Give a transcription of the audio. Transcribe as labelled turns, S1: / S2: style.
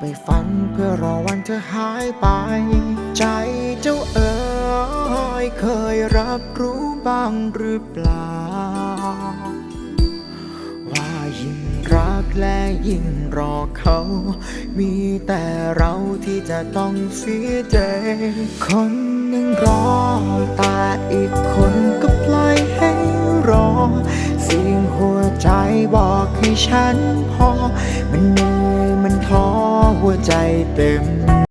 S1: ไปฝันเพื่อรอวันเธอหายไป ใจเจ้าเอ๋ยเคยรับรู้บ้างหรือเปล่า ว่ายิ่งรักและยิ่งรอเขา มีแต่เราที่จะต้องเสียใจ คนหนึ่งรอแต่อีกคนก็ปล่อยให้รอเสียงหัวใจบอกให้ฉันพอมัน หัวใจเต็ม